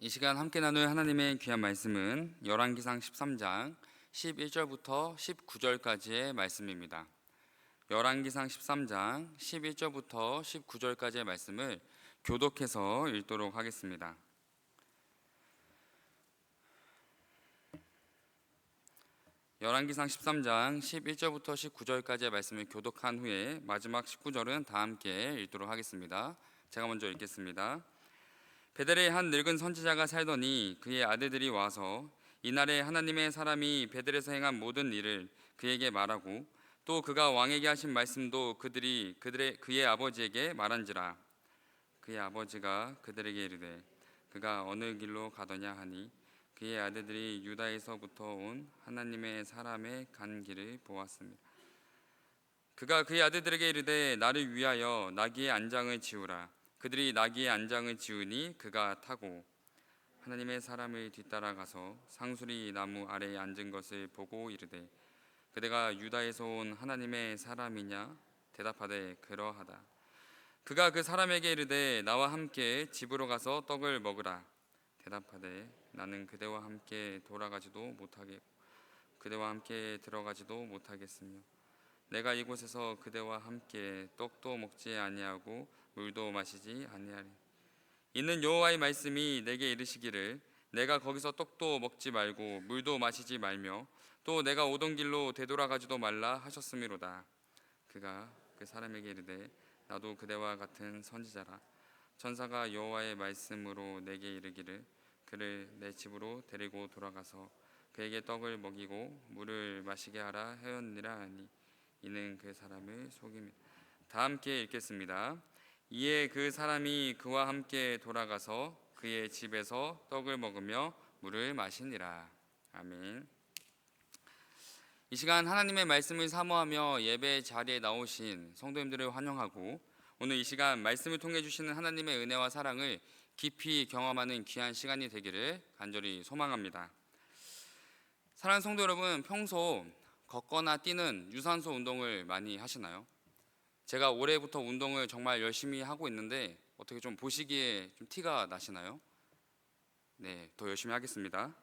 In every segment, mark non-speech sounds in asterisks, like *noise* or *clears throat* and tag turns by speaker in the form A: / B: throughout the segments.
A: 이 시간 함께 나눌 하나님의 귀한 말씀은 열왕기상 13장 11절부터 19절까지의 말씀입니다. 열왕기상 13장 11절부터 19절까지의 말씀을 교독해서 읽도록 하겠습니다. 열왕기상 13장 11절부터 19절까지의 말씀을 교독한 후에 마지막 19절은 다 함께 읽도록 하겠습니다. 제가 먼저 읽겠습니다. 베델에 한 늙은 선지자가 살더니 그의 아들들이 와서 이날에 하나님의 사람이 베델에서 행한 모든 일을 그에게 말하고 또 그가 왕에게 하신 말씀도 그들이 그들의 그의 아버지에게 말한지라 그의 아버지가 그들에게 이르되 그가 어느 길로 가더냐 하니 그의 아들들이 유다에서부터 온 하나님의 사람의 간 길을 보았습니다. 그가 그의 아들들에게 이르되 나를 위하여 나귀의 안장을 지우라. 그들이 나귀의 안장을 지우니 그가 타고 하나님의 사람을 뒤따라가서 상수리 나무 아래에 앉은 것을 보고 이르되 그대가 유다에서 온 하나님의 사람이냐 대답하되 그러하다. 그가 그 사람에게 이르되 나와 함께 집으로 가서 떡을 먹으라. 대답하되 나는 그대와 함께 돌아가지도 못하게 그대와 함께 들어가지도 못하겠으며 내가 이곳에서 그대와 함께 떡도 먹지 아니하고 물도 마시지 아니하리. 이는 여호와의 말씀이 내게 이르시기를 내가 거기서 떡도 먹지 말고 물도 마시지 말며 또 내가 오던 길로 되돌아가지도 말라 하셨음이로다. 그가 그 사람에게 이르되 나도 그대와 같은 선지자라. 천사가 여호와의 말씀으로 내게 이르기를 그를 내 집으로 데리고 돌아가서 그에게 떡을 먹이고 물을 마시게 하라 하였느라 하니 이는 그 사람을 속임이 다 함께 읽겠습니다. 이에 그 사람이 그와 함께 돌아가서 그의 집에서 떡을 먹으며 물을 마시니라. 아멘. 이 시간 하나님의 말씀을 사모하며 예배 자리에 나오신 성도님들을 환영하고 오늘 이 시간 말씀을 통해 주시는 하나님의 은혜와 사랑을 깊이 경험하는 귀한 시간이 되기를 간절히 소망합니다. 사랑하는 성도 여러분, 평소 걷거나 뛰는 유산소 운동을 많이 하시나요? 제가 올해부터 운동을 정말 열심히 하고 있는데 어떻게 좀 보시기에 좀 티가 나시나요? 네, 더 열심히 하겠습니다.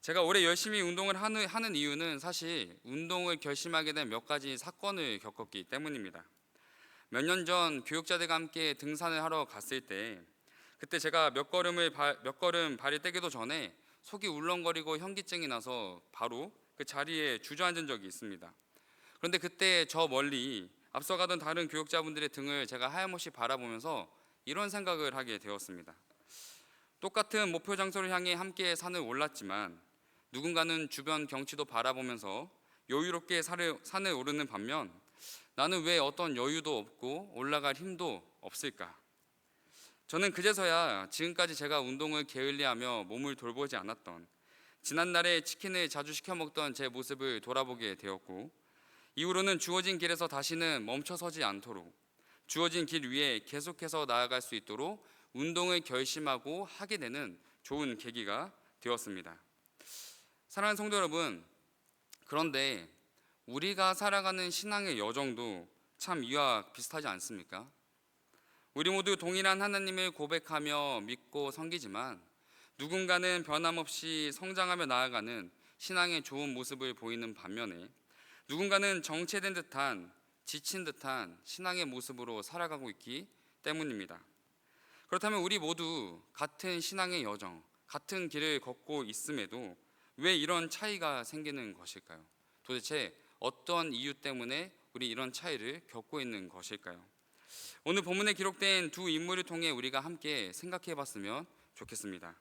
A: 제가 올해 열심히 운동을 하는, 하는 이유는 사실 운동을 결심하게 된 몇 가지 사건을 겪었기 때문입니다. 몇 년 전 교육자들과 함께 등산을 하러 갔을 때 그때 제가 몇 걸음을 발, 몇 걸음 발이 떼기도 전에 속이 울렁거리고 현기증이 나서 바로 그 자리에 주저앉은 적이 있습니다. 그런데 그때 저 멀리 앞서가던 다른 교육자분들의 등을 제가 하염없이 바라보면서 이런 생각을 하게 되었습니다. 똑같은 목표 장소를 향해 함께 산을 올랐지만 누군가는 주변 경치도 바라보면서 여유롭게 산을 오르는 반면 나는 왜 어떤 여유도 없고 올라갈 힘도 없을까? 저는 그제서야 지금까지 제가 운동을 게을리하며 몸을 돌보지 않았던 지난날에 치킨을 자주 시켜 먹던 제 모습을 돌아보게 되었고 이후로는 주어진 길에서 다시는 멈춰서지 않도록 주어진 길 위에 계속해서 나아갈 수 있도록 운동을 결심하고 하게 되는 좋은 계기가 되었습니다. 사랑하는 성도 여러분, 그런데 우리가 살아가는 신앙의 여정도 참 이와 비슷하지 않습니까? 우리 모두 동일한 하나님을 고백하며 믿고 섬기지만 누군가는 변함없이 성장하며 나아가는 신앙의 좋은 모습을 보이는 반면에 누군가는 정체된 듯한 지친 듯한 신앙의 모습으로 살아가고 있기 때문입니다. 그렇다면 우리 모두 같은 신앙의 여정, 같은 길을 걷고 있음에도 왜 이런 차이가 생기는 것일까요? 도대체 어떤 이유 때문에 우리 이런 차이를 겪고 있는 것일까요? 오늘 본문에 기록된 두 인물을 통해 우리가 함께 생각해 봤으면 좋겠습니다.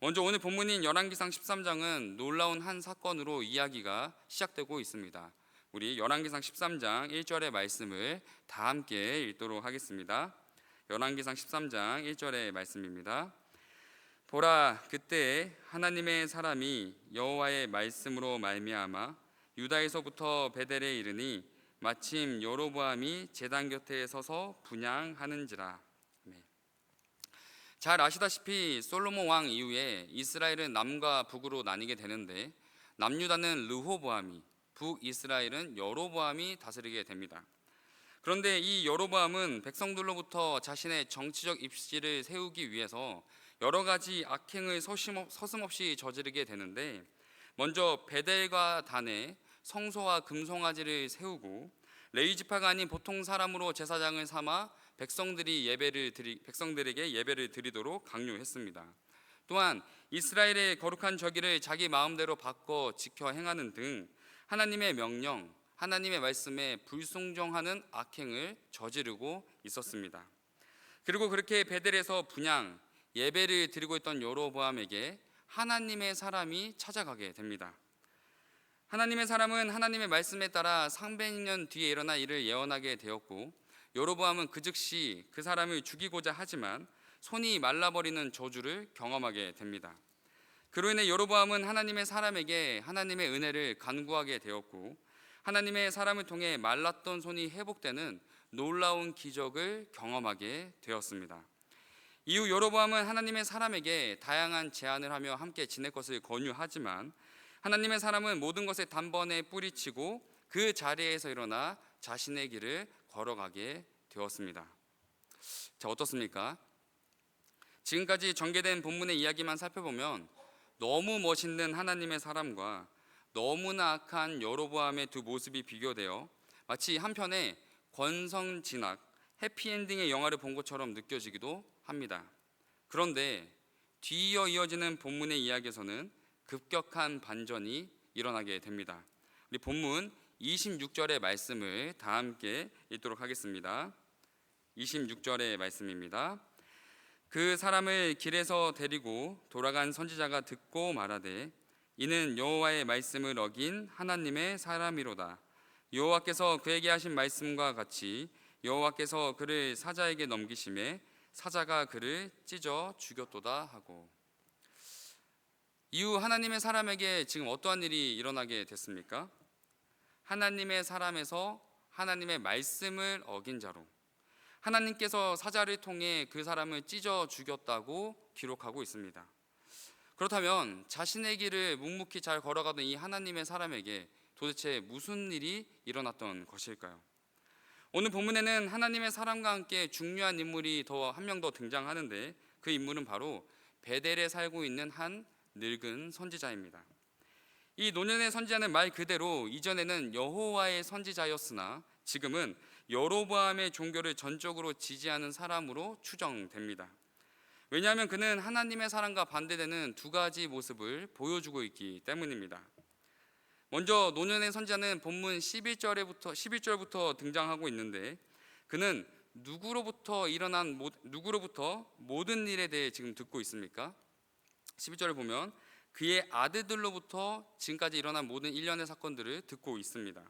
A: 먼저 오늘 본문인 열왕기상 13장은 놀라운 한 사건으로 이야기가 시작되고 있습니다. 우리 열왕기상 13장 1절의 말씀을 다 함께 읽도록 하겠습니다. 열왕기상 13장 1절의 말씀입니다. 보라 그때 하나님의 사람이 여호와의 말씀으로 말미암아 유다에서부터 베델에 이르니 마침 여로보암이 제단 곁에 서서 분양하는지라. 네. 잘 아시다시피 솔로몬 왕 이후에 이스라엘은 남과 북으로 나뉘게 되는데 남유다는 르호보암이 북이스라엘은 여로보암이 다스리게 됩니다. 그런데 이 여로보암은 백성들로부터 자신의 정치적 입지를 세우기 위해서 여러 가지 악행을 서슴없이 저지르게 되는데 먼저 베델과 단에 성소와 금송아지를 세우고 레위 지파가 아닌 보통 사람으로 제사장을 삼아 백성들이 예배를 드리 백성들에게 예배를 드리도록 강요했습니다. 또한 이스라엘의 거룩한 저기를 자기 마음대로 바꿔 지켜 행하는 등 하나님의 명령, 하나님의 말씀에 불순종하는 악행을 저지르고 있었습니다. 그리고 그렇게 베델에서 분양 예배를 드리고 있던 여로보암에게 하나님의 사람이 찾아가게 됩니다. 하나님의 사람은 하나님의 말씀에 따라 300년 뒤에 일어날 일을 예언하게 되었고 여로보암은 그 즉시 그 사람을 죽이고자 하지만 손이 말라버리는 저주를 경험하게 됩니다. 그로 인해 여로보암은 하나님의 사람에게 하나님의 은혜를 간구하게 되었고 하나님의 사람을 통해 말랐던 손이 회복되는 놀라운 기적을 경험하게 되었습니다. 이후 여로보암은 하나님의 사람에게 다양한 제안을 하며 함께 지낼 것을 권유하지만 하나님의 사람은 모든 것에 단번에 뿌리치고 그 자리에서 일어나 자신의 길을 걸어가게 되었습니다. 자, 어떻습니까? 지금까지 전개된 본문의 이야기만 살펴보면 너무 멋있는 하나님의 사람과 너무나 악한 여로보암의 두 모습이 비교되어 마치 한편의 권성진악 해피엔딩의 영화를 본 것처럼 느껴지기도 합니다. 그런데 뒤이어 이어지는 본문의 이야기에서는 급격한 반전이 일어나게 됩니다. 우리 본문 26절의 말씀을 다 함께 읽도록 하겠습니다. 26절의 말씀입니다. 그 사람을 길에서 데리고 돌아간 선지자가 듣고 말하되 이는 여호와의 말씀을 어긴 하나님의 사람이로다. 여호와께서 그에게 하신 말씀과 같이 여호와께서 그를 사자에게 넘기심에 사자가 그를 찢어 죽였도다 하고 이후 하나님의 사람에게 지금 어떠한 일이 일어나게 됐습니까? 하나님의 사람에서 하나님의 말씀을 어긴 자로 하나님께서 사자를 통해 그 사람을 찢어 죽였다고 기록하고 있습니다. 그렇다면 자신의 길을 묵묵히 잘 걸어가던 이 하나님의 사람에게 도대체 무슨 일이 일어났던 것일까요? 오늘 본문에는 하나님의 사람과 함께 중요한 인물이 더 한 명 더 등장하는데 그 인물은 바로 베델에 살고 있는 한 늙은 선지자입니다. 이 노년의 선지자는 말 그대로 이전에는 여호와의 선지자였으나 지금은 여로보암의 종교를 전적으로 지지하는 사람으로 추정됩니다. 왜냐하면 그는 하나님의 사랑과 반대되는 두 가지 모습을 보여주고 있기 때문입니다. 먼저 노년의 선지자는 본문 11절에부터 11절부터 등장하고 있는데 그는 누구로부터 일어난 모- 누구로부터 모든 일에 대해 지금 듣고 있습니까? 11절을 보면 그의 아들들로부터 지금까지 일어난 모든 일련의 사건들을 듣고 있습니다.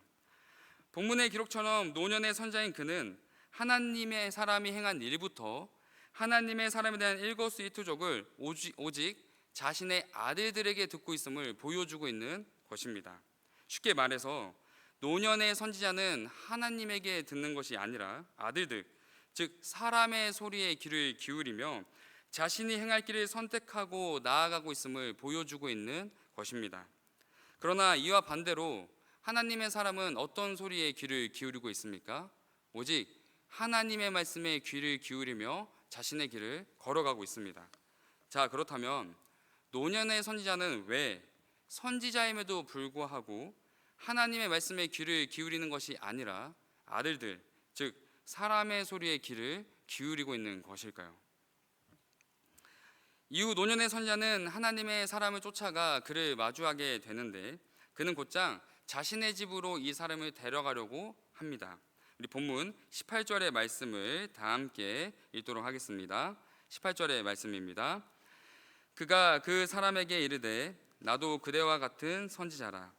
A: 본문의 기록처럼 노년의 선자인 그는 하나님의 사람이 행한 일부터 하나님의 사람에 대한 일거수일투족을 오직, 오직 자신의 아들들에게 듣고 있음을 보여주고 있는 것입니다. 쉽게 말해서 노년의 선지자는 하나님에게 듣는 것이 아니라 아들들, 즉 사람의 소리에 귀를 기울이며 자신이 행할 길을 선택하고 나아가고 있음을 보여주고 있는 것입니다. 그러나 이와 반대로 하나님의 사람은 어떤 소리에 귀를 기울이고 있습니까? 오직 하나님의 말씀에 귀를 기울이며 자신의 길을 걸어가고 있습니다. 자, 그렇다면 노년의 선지자는 왜 선지자임에도 불구하고 하나님의 말씀에 귀를 기울이는 것이 아니라 아들들, 즉 사람의 소리에 귀를 기울이고 있는 것일까요? 이후 노년의 선지자는 하나님의 사람을 쫓아가 그를 마주하게 되는데 그는 곧장 자신의 집으로 이 사람을 데려가려고 합니다. 우리 본문 18절의 말씀을 다 함께 읽도록 하겠습니다. 18절의 말씀입니다. 그가 그 사람에게 이르되 나도 그대와 같은 선지자라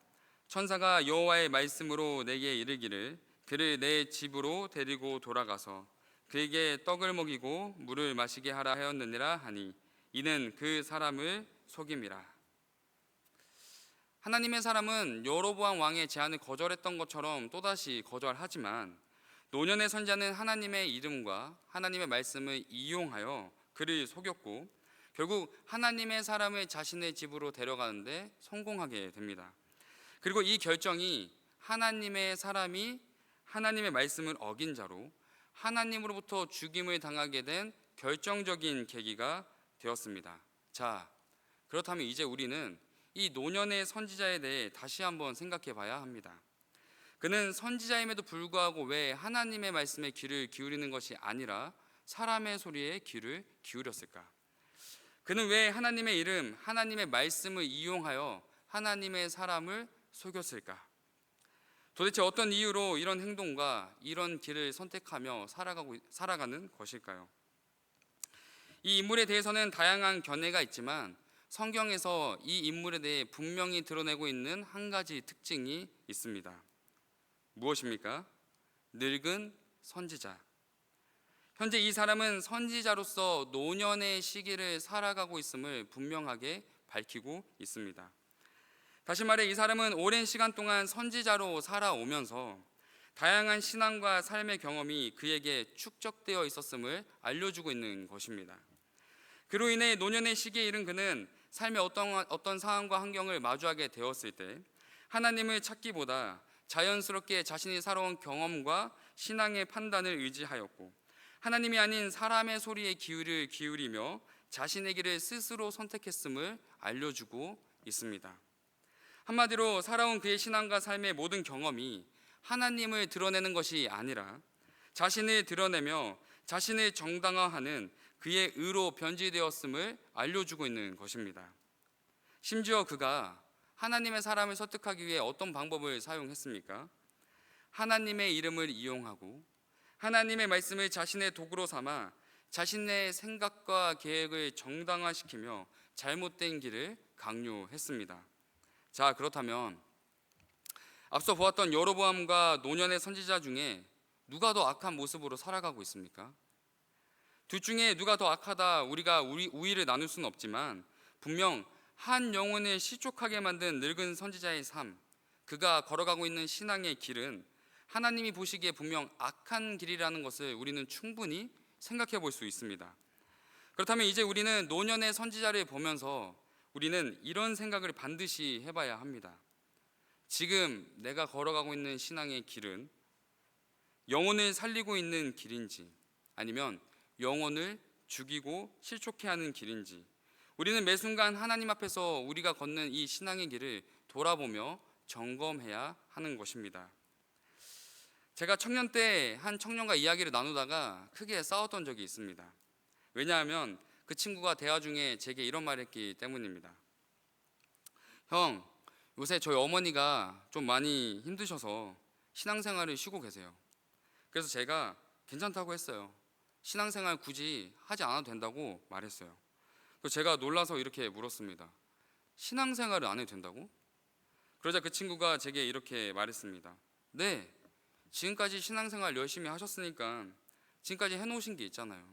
A: 천사가 여호와의 말씀으로 내게 이르기를 그를 내 집으로 데리고 돌아가서 그에게 떡을 먹이고 물을 마시게 하라 하였느니라 하니 이는 그 사람을 속임이라 하나님의 사람은 여로보암 왕의 제안을 거절했던 것처럼 또다시 거절하지만 노년의 선자는 하나님의 이름과 하나님의 말씀을 이용하여 그를 속였고 결국 하나님의 사람을 자신의 집으로 데려가는데 성공하게 됩니다. 그리고 이 결정이 하나님의 사람이 하나님의 말씀을 어긴 자로 하나님으로부터 죽임을 당하게 된 결정적인 계기가 되었습니다. 자, 그렇다면 이제 우리는 이 노년의 선지자에 대해 다시 한번 생각해 봐야 합니다. 그는 선지자임에도 불구하고 왜 하나님의 말씀에 귀를 기울이는 것이 아니라 사람의 소리에 귀를 기울였을까? 그는 왜 하나님의 이름, 하나님의 말씀을 이용하여 하나님의 사람을 속였을까? 도대체 어떤 이유로 이런 행동과 이런 길을 선택하며 살아가고 살아가는 것일까요? 이 인물에 대해서는 다양한 견해가 있지만 성경에서 이 인물에 대해 분명히 드러내고 있는 한 가지 특징이 있습니다. 무엇입니까? 늙은 선지자. 현재 이 사람은 선지자로서 노년의 시기를 살아가고 있음을 분명하게 밝히고 있습니다. 다시 말해 이 사람은 오랜 시간 동안 선지자로 살아오면서 다양한 신앙과 삶의 경험이 그에게 축적되어 있었음을 알려주고 있는 것입니다. 그로 인해 노년의 시기에 이른 그는 삶의 어떤, 어떤 상황과 환경을 마주하게 되었을 때 하나님을 찾기보다 자연스럽게 자신이 살아온 경험과 신앙의 판단을 의지하였고 하나님이 아닌 사람의 소리에 기울을 기울이며 자신의 길을 스스로 선택했음을 알려주고 있습니다. 한마디로 살아온 그의 신앙과 삶의 모든 경험이 하나님을 드러내는 것이 아니라 자신을 드러내며 자신을 정당화하는 그의 의로 변질되었음을 알려주고 있는 것입니다. 심지어 그가 하나님의 사람을 설득하기 위해 어떤 방법을 사용했습니까? 하나님의 이름을 이용하고 하나님의 말씀을 자신의 도구로 삼아 자신의 생각과 계획을 정당화시키며 잘못된 길을 강요했습니다. 자, 그렇다면 앞서 보았던 여로보암과 노년의 선지자 중에 누가 더 악한 모습으로 살아가고 있습니까? 둘 중에 누가 더 악하다 우리가 우리 우위를 나눌 수는 없지만 분명 한 영혼을 시족하게 만든 늙은 선지자의 삶, 그가 걸어가고 있는 신앙의 길은 하나님이 보시기에 분명 악한 길이라는 것을 우리는 충분히 생각해 볼 수 있습니다. 그렇다면 이제 우리는 노년의 선지자를 보면서 우리는 이런 생각을 반드시 해봐야 합니다. 지금 내가 걸어가고 있는 신앙의 길은 영혼을 살리고 있는 길인지 아니면 영혼을 죽이고 실족해 하는 길인지 우리는 매 순간 하나님 앞에서 우리가 걷는 이 신앙의 길을 돌아보며 점검해야 하는 것입니다. 제가 청년 때 한 청년과 이야기를 나누다가 크게 싸웠던 적이 있습니다. 왜냐하면 그 친구가 대화 중에 제게 이런 말을 했기 때문입니다. 형, 요새 저희 어머니가 좀 많이 힘드셔서 신앙생활을 쉬고 계세요. 그래서 제가 괜찮다고 했어요. 신앙생활 굳이 하지 않아도 된다고 말했어요. 그래서 제가 놀라서 이렇게 물었습니다. 신앙생활을 안 해도 된다고? 그러자 그 친구가 제게 이렇게 말했습니다. 네, 지금까지 신앙생활 열심히 하셨으니까 지금까지 해놓으신 게 있잖아요.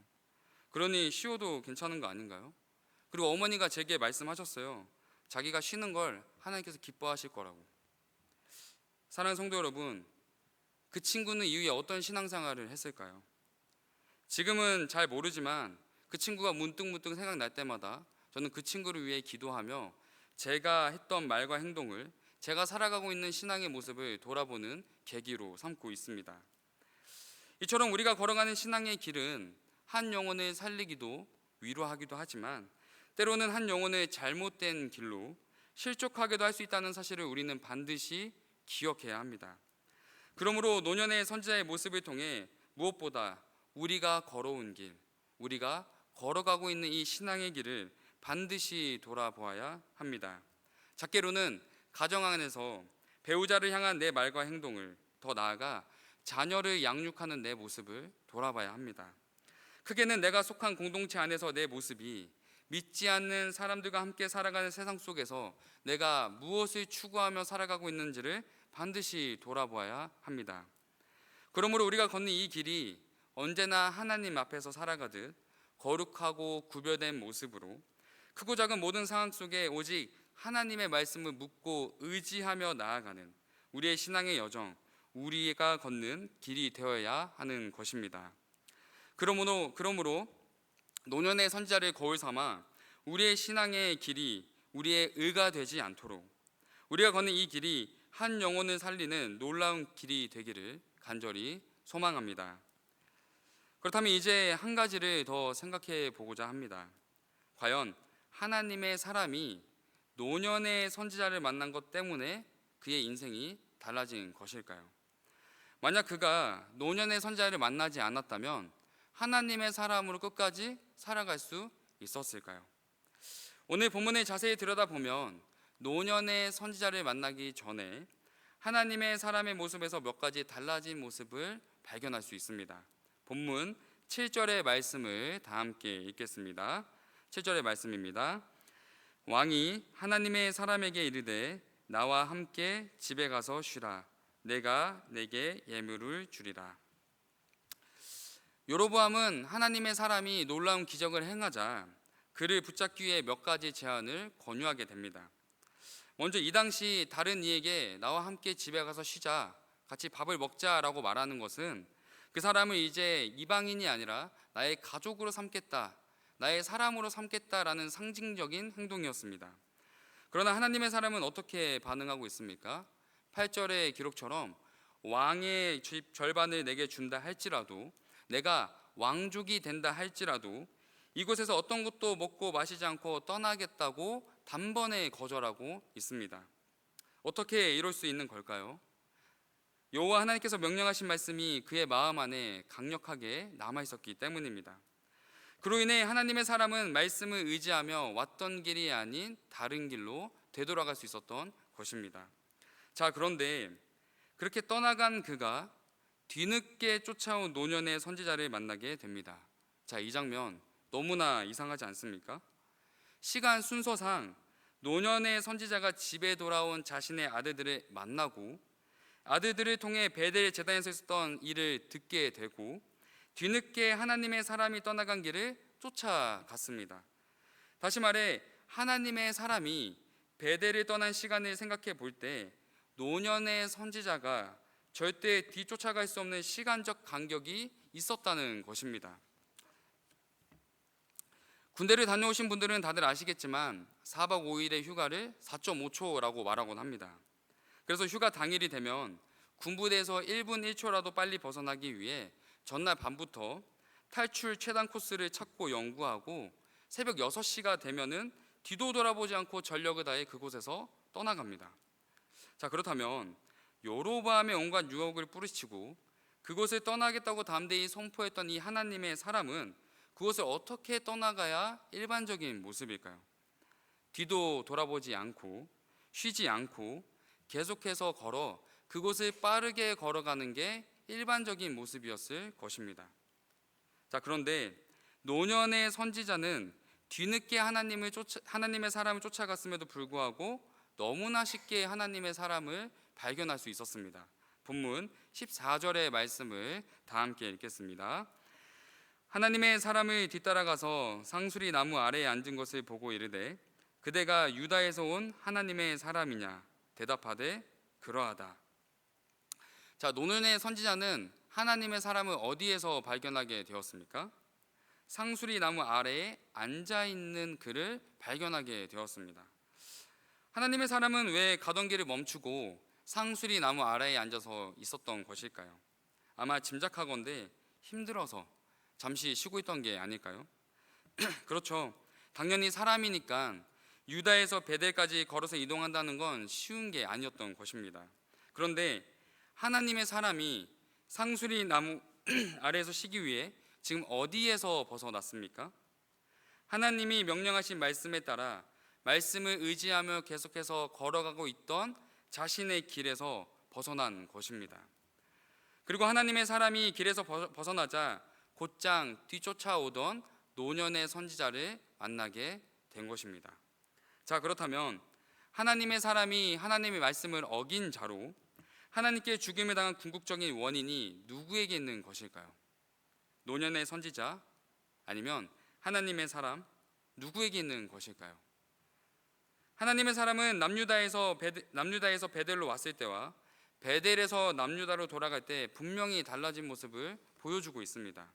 A: 그러니 쉬어도 괜찮은 거 아닌가요? 그리고 어머니가 제게 말씀하셨어요. 자기가 쉬는 걸 하나님께서 기뻐하실 거라고. 사랑하는 성도 여러분, 그 친구는 이후에 어떤 신앙생활을 했을까요? 지금은 잘 모르지만 그 친구가 문득문득 생각날 때마다 저는 그 친구를 위해 기도하며 제가 했던 말과 행동을 제가 살아가고 있는 신앙의 모습을 돌아보는 계기로 삼고 있습니다. 이처럼 우리가 걸어가는 신앙의 길은 한 영혼을 살리기도 위로하기도 하지만 때로는 한 영혼을 잘못된 길로 실족하게도 할 수 있다는 사실을 우리는 반드시 기억해야 합니다. 그러므로 노년의 선지자의 모습을 통해 무엇보다 우리가 걸어온 길, 우리가 걸어가고 있는 이 신앙의 길을 반드시 돌아보아야 합니다. 작게로는 가정 안에서 배우자를 향한 내 말과 행동을 더 나아가 자녀를 양육하는 내 모습을 돌아봐야 합니다. 크게는 내가 속한 공동체 안에서 내 모습이 믿지 않는 사람들과 함께 살아가는 세상 속에서 내가 무엇을 추구하며 살아가고 있는지를 반드시 돌아보아야 합니다. 그러므로 우리가 걷는 이 길이 언제나 하나님 앞에서 살아가듯 거룩하고 구별된 모습으로 크고 작은 모든 상황 속에 오직 하나님의 말씀을 묻고 의지하며 나아가는 우리의 신앙의 여정, 우리가 걷는 길이 되어야 하는 것입니다. 그러므로 그러므로 노년의 선지자를 거울 삼아 우리의 신앙의 길이 우리의 의가 되지 않도록 우리가 걷는 이 길이 한 영혼을 살리는 놀라운 길이 되기를 간절히 소망합니다. 그렇다면 이제 한 가지를 더 생각해 보고자 합니다. 과연 하나님의 사람이 노년의 선지자를 만난 것 때문에 그의 인생이 달라진 것일까요? 만약 그가 노년의 선지자를 만나지 않았다면 하나님의 사람으로 끝까지 살아갈 수 있었을까요? 오늘 본문을 자세히 들여다보면 노년의 선지자를 만나기 전에 하나님의 사람의 모습에서 몇 가지 달라진 모습을 발견할 수 있습니다. 본문 7절의 말씀을 다 함께 읽겠습니다. 7절의 말씀입니다. 왕이 하나님의 사람에게 이르되 나와 함께 집에 가서 쉬라 내가 내게 예물을 주리라. 요로보암은 하나님의 사람이 놀라운 기적을 행하자 그를 붙잡기 위해 몇 가지 제안을 권유하게 됩니다. 먼저 이 당시 다른 이에게 나와 함께 집에 가서 쉬자, 같이 밥을 먹자라고 말하는 것은 그 사람을 이제 이방인이 아니라 나의 가족으로 삼겠다, 나의 사람으로 삼겠다라는 상징적인 행동이었습니다. 그러나 하나님의 사람은 어떻게 반응하고 있습니까? 8절의 기록처럼 왕의 집 절반을 내게 준다 할지라도 내가 왕족이 된다 할지라도 이곳에서 어떤 것도 먹고 마시지 않고 떠나겠다고 단번에 거절하고 있습니다. 어떻게 이럴 수 있는 걸까요? 여호와 하나님께서 명령하신 말씀이 그의 마음 안에 강력하게 남아 있었기 때문입니다. 그로 인해 하나님의 사람은 말씀을 의지하며 왔던 길이 아닌 다른 길로 되돌아갈 수 있었던 것입니다. 자, 그런데 그렇게 떠나간 그가 뒤늦게 쫓아온 노년의 선지자를 만나게 됩니다. 자, 이 장면 너무나 이상하지 않습니까? 시간 순서상 노년의 선지자가 집에 돌아온 자신의 아들들을 만나고 아들들을 통해 베델 제단에서 있었던 일을 듣게 되고 뒤늦게 하나님의 사람이 떠나간 길을 쫓아갔습니다. 다시 말해 하나님의 사람이 베델을 떠난 시간을 생각해 볼 때 노년의 선지자가 절대 뒤쫓아갈 수 없는 시간적 간격이 있었다는 것입니다. 군대를 다녀오신 분들은 다들 아시겠지만 4박 5일의 휴가를 4.5초라고 말하곤 합니다. 그래서 휴가 당일이 되면 군부대에서 1분 1초라도 빨리 벗어나기 위해 전날 밤부터 탈출 최단 코스를 찾고 연구하고 새벽 6시가 되면은 뒤도 돌아보지 않고 전력을 다해 그곳에서 떠나갑니다. 자, 그렇다면 여로밤의 온갖 유혹을 뿌리치고 그곳을 떠나겠다고 담대히 선포했던 이 하나님의 사람은 그곳을 어떻게 떠나가야 일반적인 모습일까요? 뒤도 돌아보지 않고 쉬지 않고 계속해서 걸어 그곳을 빠르게 걸어가는 게 일반적인 모습이었을 것입니다. 자, 그런데 노년의 선지자는 뒤늦게 하나님을 쫓아, 하나님의 사람을 쫓아갔음에도 불구하고 너무나 쉽게 하나님의 사람을 발견할 수 있었습니다. 본문 14절의 말씀을 다 함께 읽겠습니다. 하나님의 사람을 뒤따라가서 상수리 나무 아래에 앉은 것을 보고 이르되 그대가 유다에서 온 하나님의 사람이냐 대답하되 그러하다. 자, 노년의 선지자는 하나님의 사람을 어디에서 발견하게 되었습니까? 상수리 나무 아래에 앉아 있는 그를 발견하게 되었습니다. 하나님의 사람은 왜 가던 길을 멈추고 상수리 나무 아래에 앉아서 있었던 것일까요? 아마 짐작하건대 힘들어서 잠시 쉬고 있던 게 아닐까요? *clears throat* 그렇죠. 당연히 사람이니까 유다에서 베델까지 걸어서 이동한다는 건 쉬운 게 아니었던 것입니다. 그런데 하나님의 사람이 상수리 나무 *clears throat* 아래에서 쉬기 위해 지금 어디에서 벗어났습니까? 하나님이 명령하신 말씀에 따라 말씀을 의지하며 계속해서 걸어가고 있던 자신의 길에서 벗어난 것입니다. 그리고 하나님의 사람이 길에서 벗어나자 곧장 뒤쫓아오던 노년의 선지자를 만나게 된 것입니다. 자, 그렇다면 하나님의 사람이 하나님의 말씀을 어긴 자로 하나님께 죽임을 당한 궁극적인 원인이 누구에게 있는 것일까요? 노년의 선지자 아니면 하나님의 사람 누구에게 있는 것일까요? 하나님의 사람은 남유다에서 베드, 남유다에서 베델로 왔을 때와 베델에서 남유다로 돌아갈 때 분명히 달라진 모습을 보여주고 있습니다.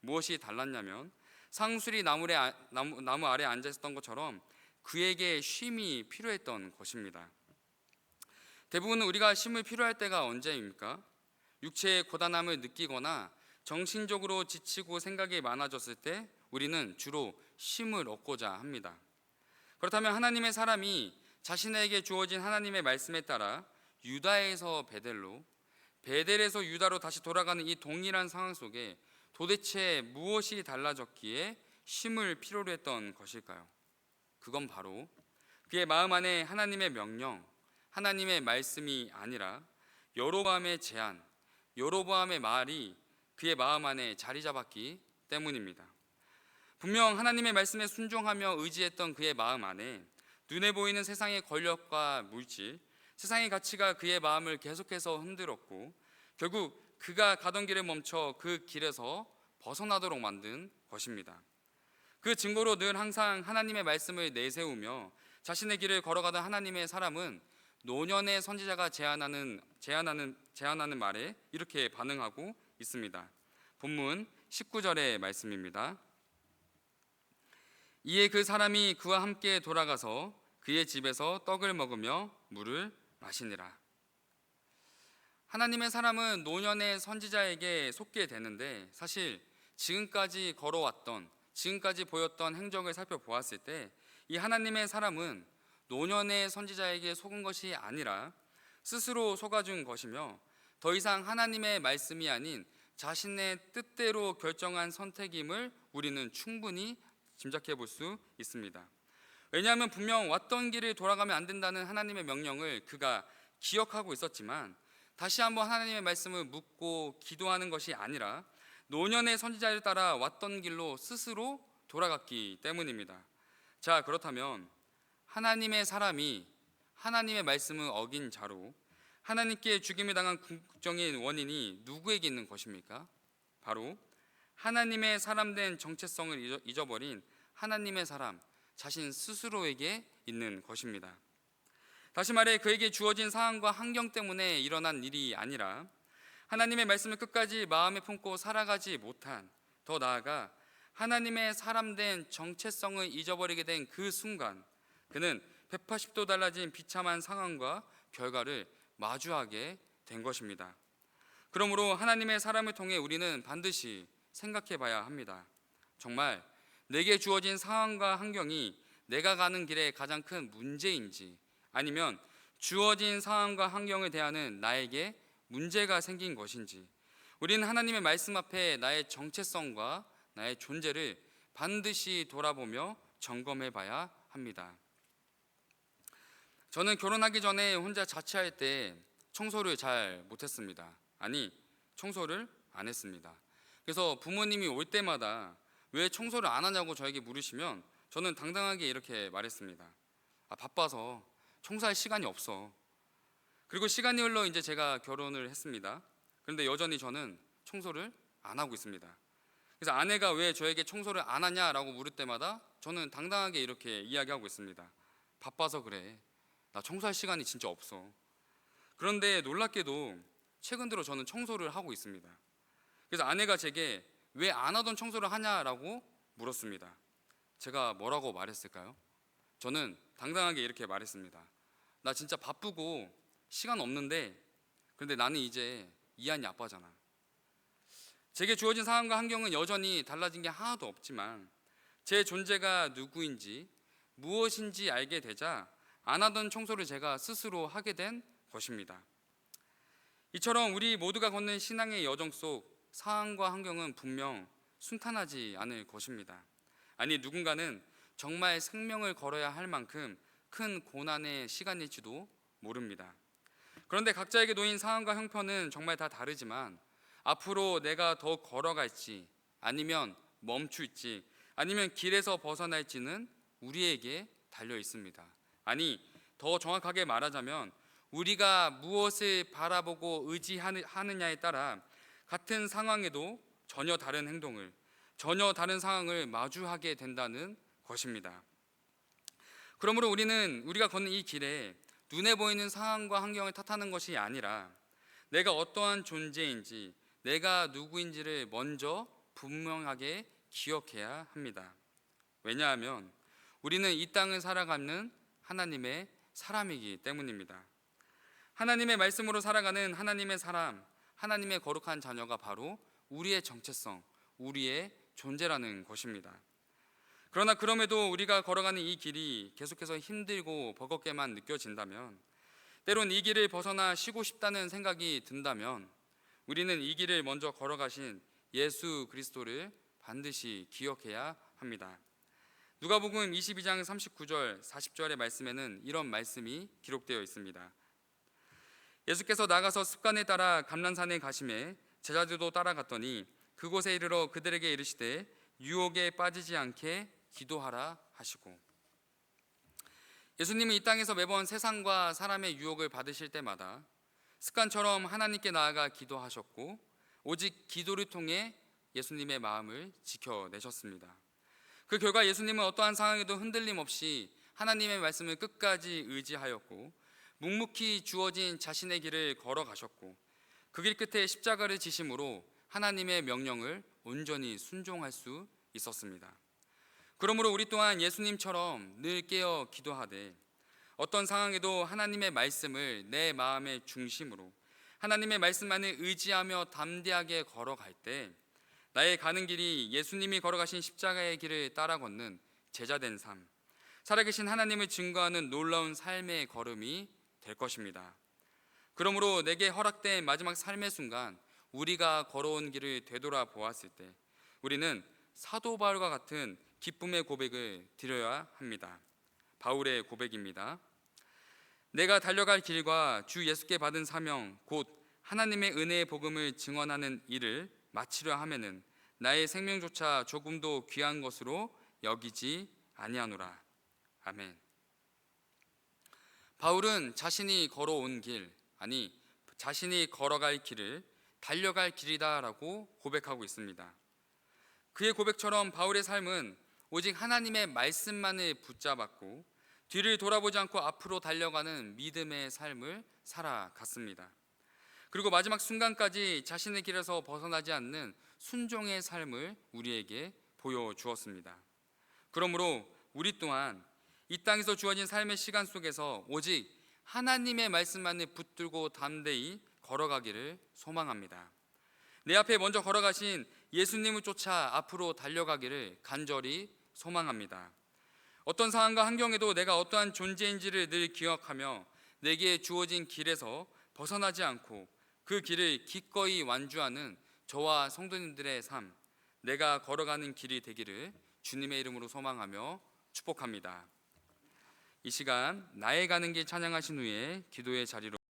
A: 무엇이 달랐냐면 상수리 나무에, 나무, 나무 아래 앉아 있었던 것처럼 그에게 쉼이 필요했던 것입니다. 대부분 우리가 쉼을 필요할 때가 언제입니까? 육체의 고단함을 느끼거나 정신적으로 지치고 생각이 많아졌을 때 우리는 주로 쉼을 얻고자 합니다. 그렇다면 하나님의 사람이 자신에게 주어진 하나님의 말씀에 따라 유다에서 베델로 베델에서 유다로 다시 돌아가는 이 동일한 상황 속에 도대체 무엇이 달라졌기에 쉼을 필요로 했던 것일까요? 그건 바로 그의 마음 안에 하나님의 명령, 하나님의 말씀이 아니라 여로보암의 제안, 여로보암의 말이 그의 마음 안에 자리 잡았기 때문입니다. 분명 하나님의 말씀에 순종하며 의지했던 그의 마음 안에 눈에 보이는 세상의 권력과 물질, 세상의 가치가 그의 마음을 계속해서 흔들었고 결국 그가 가던 길에 멈춰 그 길에서 벗어나도록 만든 것입니다. 그 증거로 늘 항상 하나님의 말씀을 내세우며 자신의 길을 걸어가던 하나님의 사람은 노년의 선지자가 제안하는 제안하는 제안하는 말에 이렇게 반응하고 있습니다. 본문 19절의 말씀입니다. 이에 그 사람이 그와 함께 돌아가서 그의 집에서 떡을 먹으며 물을 마시니라. 하나님의 사람은 노년의 선지자에게 속게 되는데 사실 지금까지 걸어왔던 지금까지 보였던 행적을 살펴보았을 때 이 하나님의 사람은 노년의 선지자에게 속은 것이 아니라 스스로 속아준 것이며 더 이상 하나님의 말씀이 아닌 자신의 뜻대로 결정한 선택임을 우리는 충분히 짐작해 볼 수 있습니다. 왜냐하면 분명 왔던 길을 돌아가면 안 된다는 하나님의 명령을 그가 기억하고 있었지만 다시 한번 하나님의 말씀을 묻고 기도하는 것이 아니라 노년의 선지자를 따라 왔던 길로 스스로 돌아갔기 때문입니다. 자, 그렇다면 하나님의 사람이 하나님의 말씀을 어긴 자로 하나님께 죽임을 당한 국정인 원인이 누구에게 있는 것입니까? 바로 하나님의 사람된 정체성을 잊어- 잊어버린 하나님의 사람 자신 스스로에게 있는 것입니다. 다시 말해 그에게 주어진 상황과 환경 때문에 일어난 일이 아니라 하나님의 말씀을 끝까지 마음에 품고 살아가지 못한 더 나아가 하나님의 사람된 정체성을 잊어버리게 된 그 순간 그는 180도 달라진 비참한 상황과 결과를 마주하게 된 것입니다. 그러므로 하나님의 사람을 통해 우리는 반드시 생각해 봐야 합니다. 정말 내게 주어진 상황과 환경이 내가 가는 길에 가장 큰 문제인지 아니면 주어진 상황과 환경에 대하는 나에게 문제가 생긴 것인지 우리는 하나님의 말씀 앞에 나의 정체성과 나의 존재를 반드시 돌아보며 점검해 봐야 합니다. 저는 결혼하기 전에 혼자 자취할 때 청소를 잘 못했습니다. 아니, 청소를 안 했습니다. 그래서 부모님이 올 때마다 왜 청소를 안 하냐고 저에게 물으시면 저는 당당하게 이렇게 말했습니다. 아, 바빠서 청소할 시간이 없어. 그리고 시간이 흘러 이제 제가 결혼을 했습니다. 그런데 여전히 저는 청소를 안 하고 있습니다. 그래서 아내가 왜 저에게 청소를 안 하냐라고 물을 때마다 저는 당당하게 이렇게 이야기하고 있습니다. 바빠서 그래. 나 청소할 시간이 진짜 없어. 그런데 놀랍게도 최근 들어 저는 청소를 하고 있습니다. 그래서 아내가 제게 왜 안 하던 청소를 하냐라고 물었습니다. 제가 뭐라고 말했을까요? 저는 당당하게 이렇게 말했습니다. 나 진짜 바쁘고 시간 없는데 그런데 나는 이제 이한이 아빠잖아. 제게 주어진 상황과 환경은 여전히 달라진 게 하나도 없지만 제 존재가 누구인지 무엇인지 알게 되자 안 하던 청소를 제가 스스로 하게 된 것입니다. 이처럼 우리 모두가 걷는 신앙의 여정 속 상황과 환경은 분명 순탄하지 않을 것입니다. 아니 누군가는 정말 생명을 걸어야 할 만큼 큰 고난의 시간일지도 모릅니다. 그런데 각자에게 놓인 상황과 형편은 정말 다 다르지만 앞으로 내가 더 걸어갈지 아니면 멈출지 아니면 길에서 벗어날지는 우리에게 달려 있습니다. 아니 더 정확하게 말하자면 우리가 무엇을 바라보고 의지하느냐에 따라 같은 상황에도 전혀 다른 행동을 전혀 다른 상황을 마주하게 된다는 것입니다. 그러므로 우리는 우리가 걷는 이 길에 눈에 보이는 상황과 환경을 탓하는 것이 아니라 내가 어떠한 존재인지 내가 누구인지를 먼저 분명하게 기억해야 합니다. 왜냐하면 우리는 이 땅을 살아가는 하나님의 사람이기 때문입니다. 하나님의 말씀으로 살아가는 하나님의 사람, 하나님의 거룩한 자녀가 바로 우리의 정체성, 우리의 존재라는 것입니다. 그러나 그럼에도 우리가 걸어가는 이 길이 계속해서 힘들고 버겁게만 느껴진다면 때론 이 길을 벗어나 쉬고 싶다는 생각이 든다면 우리는 이 길을 먼저 걸어가신 예수 그리스도를 반드시 기억해야 합니다. 누가복음 22장 39절 40절의 말씀에는 이런 말씀이 기록되어 있습니다. 예수께서 나가서 습관에 따라 감난산에 가심에 제자들도 따라갔더니 그곳에 이르러 그들에게 이르시되 유혹에 빠지지 않게 기도하라 하시고 예수님은 이 땅에서 매번 세상과 사람의 유혹을 받으실 때마다 습관처럼 하나님께 나아가 기도하셨고 오직 기도를 통해 예수님의 마음을 지켜내셨습니다. 그 결과 예수님은 어떠한 상황에도 흔들림 없이 하나님의 말씀을 끝까지 의지하였고 묵묵히 주어진 자신의 길을 걸어가셨고 그 길 끝에 십자가를 지심으로 하나님의 명령을 온전히 순종할 수 있었습니다. 그러므로 우리 또한 예수님처럼 늘 깨어 기도하되 어떤 상황에도 하나님의 말씀을 내 마음의 중심으로 하나님의 말씀만을 의지하며 담대하게 걸어갈 때 나의 가는 길이 예수님이 걸어가신 십자가의 길을 따라 걷는 제자된 삶, 살아계신 하나님을 증거하는 놀라운 삶의 걸음이 될 것입니다. 그러므로 내게 허락된 마지막 삶의 순간 우리가 걸어온 길을 되돌아 보았을 때 우리는 사도 바울과 같은 기쁨의 고백을 드려야 합니다. 바울의 고백입니다. 내가 달려갈 길과 주 예수께 받은 사명 곧 하나님의 은혜의 복음을 증언하는 일을 마치려 하면은 나의 생명조차 조금도 귀한 것으로 여기지 아니하노라. 아멘. 바울은 자신이 걸어온 길, 아니 자신이 걸어갈 길을 달려갈 길이다라고 고백하고 있습니다. 그의 고백처럼 바울의 삶은 오직 하나님의 말씀만을 붙잡았고 뒤를 돌아보지 않고 앞으로 달려가는 믿음의 삶을 살아갔습니다. 그리고 마지막 순간까지 자신의 길에서 벗어나지 않는 순종의 삶을 우리에게 보여주었습니다. 그러므로 우리 또한 이 땅에서 주어진 삶의 시간 속에서 오직 하나님의 말씀만을 붙들고 담대히 걸어가기를 소망합니다. 내 앞에 먼저 걸어가신 예수님을 쫓아 앞으로 달려가기를 간절히 소망합니다. 어떤 상황과 환경에도 내가 어떠한 존재인지를 늘 기억하며 내게 주어진 길에서 벗어나지 않고 그 길을 기꺼이 완주하는 저와 성도님들의 삶, 내가 걸어가는 길이 되기를 주님의 이름으로 소망하며 축복합니다. 이 시간 나의 가는 길 찬양하신 후에 기도의 자리로